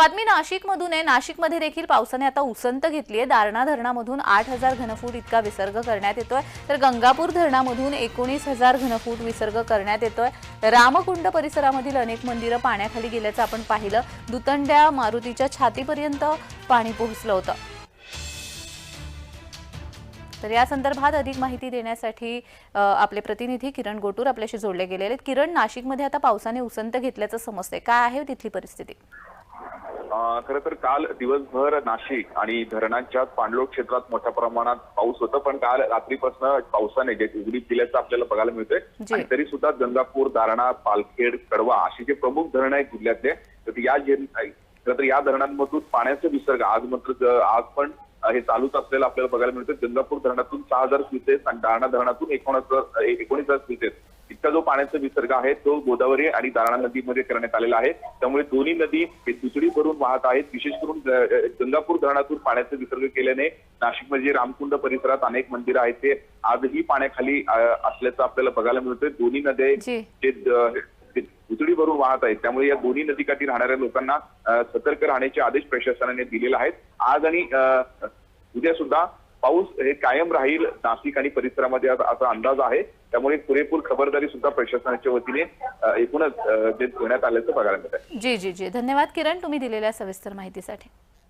बातमी नाशिकमधून आहे. नाशिकमध्ये देखील पावसाने आता उसंत घेतली आहे. दारणा धरणामधून आठ हजार घनफूट इतका विसर्ग करण्यात येतोय. तर गंगापूर धरणामधून एकोणीस हजार घनफूट विसर्ग करण्यात येतोय. रामकुंड परिसरामधील अनेक मंदिरं पाण्याखाली गेल्याचं आपण पाहिलं. दुतंड्या मारुतीच्या छातीपर्यंत पाणी पोहोचलं होतं. तर या संदर्भात अधिक माहिती देण्यासाठी आपले प्रतिनिधी किरण गोटूर आपल्याशी जोडले गेलेले आहेत. किरण नाशिकमध्ये आता पावसाने उसंत घेतल्याचं समजते काय आहे तिथली परिस्थिती? खर तर काल दिवसभर नाशिक आणि धरणांच्या पाणलोट क्षेत्रात मोठ्या प्रमाणात पाऊस होता पण काल रात्रीपासून पावसाने जे उघडीप दिल्याचं आपल्याला बघायला मिळतंय. आणि तरी सुद्धा गंगापूर दारणा पालखेड कडवा अशी जे प्रमुख धरणं आहेत जिल्ह्यातले तर या जे खरं तर या धरणांमधून पाण्याचा विसर्ग आज मात्र आज पण हे चालूच असलेलं आपल्याला बघायला मिळतं गंगापूर धरणातून सहा हजार क्युसेस आणि दारणा धरणातून एकोणीस एकोणीस हजार क्युसेस इतका जो पाण्याचा विसर्ग आहे तो गोदावरी आणि दारणा नदीमध्ये करण्यात आलेला आहे. त्यामुळे दोन्ही नदी हे दुसरी भरून वाहत आहेत. विशेष करून गंगापूर धरणातून पाण्याचा विसर्ग केल्याने नाशिकमध्ये रामकुंड परिसरात अनेक मंदिरं आहेत. ते आजही पाण्याखाली असल्याचं आपल्याला बघायला मिळतंय. दोन्ही नद्या जी. दुसरी भरून वाहत आहेत त्यामुळे या दोन्ही नदीकाठी राहणाऱ्या लोकांना सतर्क राहण्याचे आदेश प्रशासनाने दिलेले आहेत. आज आणि उद्या सुद्धा पाऊस हे कायम राहील नाशिक आणि परिसरामध्ये असा अंदाज आहे. त्यामुळे पुरेपूर खबरदारी सुद्धा प्रशासनाच्या वतीने एकूणच अ, घेण्यात आल्याचं बघायला मिळत आहे जी जी जी. धन्यवाद किरण तुम्ही दिलेल्या सविस्तर माहितीसाठी.